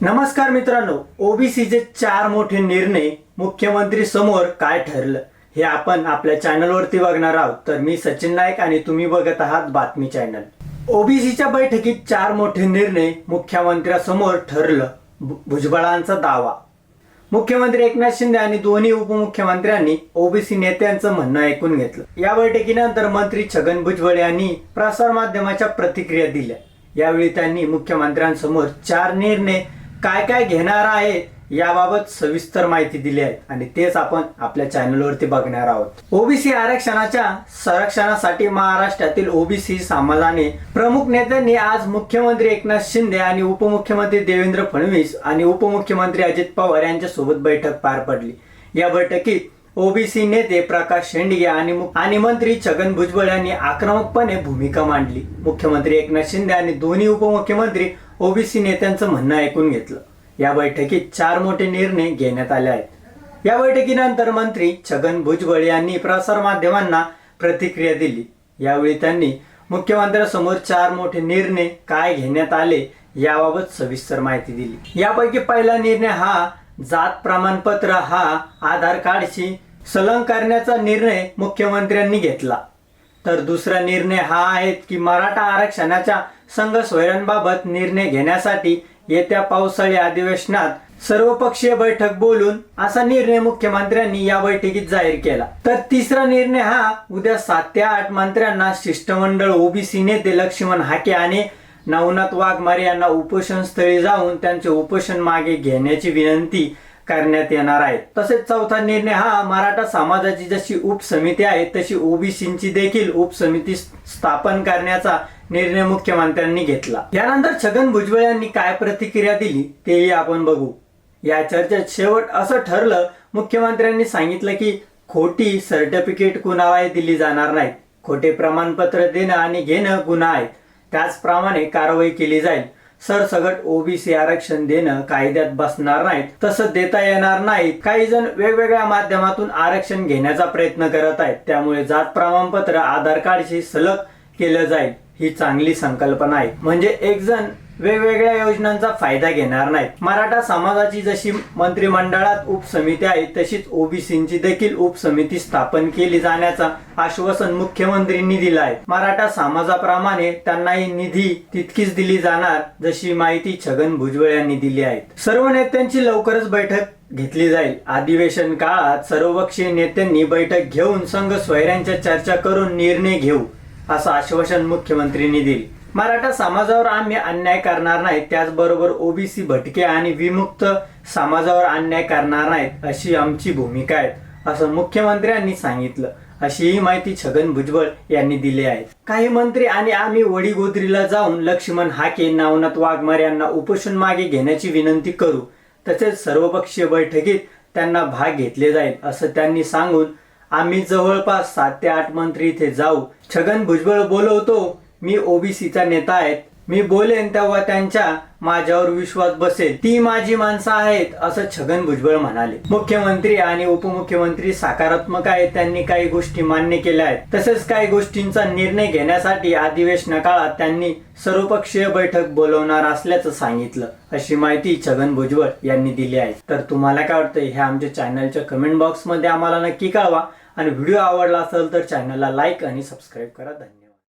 नमस्कार मित्रांनो ओबीसीचे चार मोठे निर्णय मुख्यमंत्री समोर काय ठरलं हे आपण आपल्या चॅनलवरती बघणार आहोत. तर मी सचिन नाईक आणि तुम्ही बघत आहात बातमी चॅनल. ओबीसीच्या बैठकीत चार मोठे निर्णय मुख्यमंत्र्यासमोर ठरलं भुजबळांचा दावा. मुख्यमंत्री एकनाथ शिंदे आणि दोन्ही उपमुख्यमंत्र्यांनी ओबीसी नेत्यांचं म्हणणं ऐकून घेतलं. या बैठकीनंतर मंत्री छगन भुजबळ यांनी प्रसारमाध्यमाच्या प्रतिक्रिया दिल्या. यावेळी त्यांनी मुख्यमंत्र्यांसमोर चार निर्णय काय काय घेणार आहे याबाबत सविस्तर माहिती दिली आहे. आणि तेच आपण आपल्या चॅनलवरती बघणार आहोत. ओबीसी आरक्षणाच्या संरक्षणासाठी महाराष्ट्रातील ओबीसी समाजाने प्रमुख नेत्यांनी आज मुख्यमंत्री एकनाथ शिंदे आणि उपमुख्यमंत्री देवेंद्र फडणवीस आणि उपमुख्यमंत्री अजित पवार यांच्या सोबत बैठक पार पडली. या बैठकीत ओबीसी नेते प्रकाश शेंडगे आणि आणि मंत्री छगन भुजबळ यांनी आक्रमकपणे भूमिका मांडली. मुख्यमंत्री एकनाथ शिंदे आणि दोन्ही उपमुख्यमंत्री ओबीसी नेत्यांचं म्हणणं ऐकून घेतलं. या बैठकीत चार मोठे निर्णय घेण्यात आले आहेत. या बैठकीनंतर मंत्री छगन भुजबळ यांनी प्रसार माध्यमांना प्रतिक्रिया दिली. यावेळी त्यांनी मुख्यमंत्र्यांसमोर चार मोठे निर्णय काय घेण्यात आले याबाबत सविस्तर माहिती दिली. यापैकी पहिला निर्णय हा जात प्रमाणपत्र हा आधार कार्डशी सलंग करण्याचा निर्णय मुख्यमंत्र्यांनी घेतला. तर दुसरा निर्णय हा आहे की मराठा आरक्षणाच्या संघ स्वयंबाबत निर्णय घेण्यासाठी येत्या पावसाळी अधिवेशनात सर्वपक्षीय बैठक बोलून असा निर्णय मुख्यमंत्र्यांनी या बैठकीत जाहीर केला. तर तिसरा निर्णय हा उद्या सात ते आठ मंत्र्यांना शिष्टमंडळ ओबीसी नेते लक्ष्मण हाके आणि नवनाथ वाघमारे यांना उपोषण स्थळी जाऊन त्यांचे उपोषण मागे घेण्याची विनंती करण्यात येणार आहे तसेच चौथा निर्णय हा मराठा समाजाची जशी उपसमिती आहे तशी ओबीसीची देखील उपसमिती स्थापन करण्याचा निर्णय मुख्यमंत्र्यांनी घेतला. यानंतर छगन भुजबळ यांनी काय प्रतिक्रिया दिली तेही आपण बघू. या चर्चेत शेवट असं ठरलं मुख्यमंत्र्यांनी सांगितलं की खोटी सर्टिफिकेट कुणालाही दिली जाणार नाही खोटे प्रमाणपत्र देणं आणि घेणं गुन्हा आहे. त्याचप्रमाणे कारवाई केली जाईल. सरसगट ओबीसी आरक्षण देणं कायद्यात बसणार नाहीत तसं देता येणार नाहीत काही जण वेगवेगळ्या माध्यमातून आरक्षण घेण्याचा प्रयत्न करत आहेत. त्यामुळे जात प्रमाणपत्र आधार कार्डशी सलग केलं जाईल. ही चांगली संकल्पना आहे. म्हणजे एक जण वेगवेगळ्या योजनांचा फायदा घेणार नाही मराठा समाजाची जशी मंत्रिमंडळात उपसमिती आहे तशीच ओबीसीची देखील उपसमिती स्थापन केली जाण्याचा आश्वासन मुख्यमंत्र्यांनी दिलं आहे. मराठा समाजाप्रमाणे त्यांनाही निधी तितकीच दिली जाणार जशी माहिती छगन भुजबळ यांनी दिली आहे. सर्व नेत्यांची लवकरच बैठक घेतली जाईल. अधिवेशन काळात सर्वपक्षीय नेत्यांनी बैठक घेऊन संघ स्वैर्यांच्या चर्चा करून निर्णय घेऊ. असं आश्वासन मुख्यमंत्र्यांनी दिले. मराठा समाजावर आम्ही अन्याय करणार नाही त्याचबरोबर ओबीसी भटके आणि विमुक्त समाजावर अन्याय करणार नाहीत अशी आमची भूमिका आहे असं मुख्यमंत्र्यांनी सांगितलं. अशी ही माहिती छगन भुजबळ यांनी दिली आहे. काही मंत्री आणि आम्ही वडीगोद्रीला जाऊन लक्ष्मण हाके नवनाथ वाघमार यांना उपोषण मागे घेण्याची विनंती करू तसेच सर्वपक्षीय बैठकीत त्यांना भाग घेतले जाईल असं त्यांनी सांगून आम्ही जवळपास सात ते आठ मंत्री इथे जाऊ. छगन भुजबळ बोलवतो. मी ओबीसीचा नेता आहेत मी बोलेन तेव्हा त्यांच्या माझ्यावर विश्वास बसेल. ती माझी माणसं आहेत असं छगन भुजबळ म्हणाले. मुख्यमंत्री आणि उपमुख्यमंत्री सकारात्मक आहेत त्यांनी काही गोष्टी मान्य केल्या आहेत. तसेच काही गोष्टींचा निर्णय घेण्यासाठी अधिवेशन काळात त्यांनी सर्वपक्षीय बैठक बोलवणार असल्याचं सांगितलं. अशी माहिती छगन भुजबळ यांनी दिली आहे. तर तुम्हाला काय वाटतं हे आमच्या चॅनलच्या कमेंट बॉक्समध्ये आम्हाला नक्की कळवा. आणि व्हिडिओ आवडला असेल तर चॅनलला लाईक आणि सबस्क्राईब करा. धन्यवाद.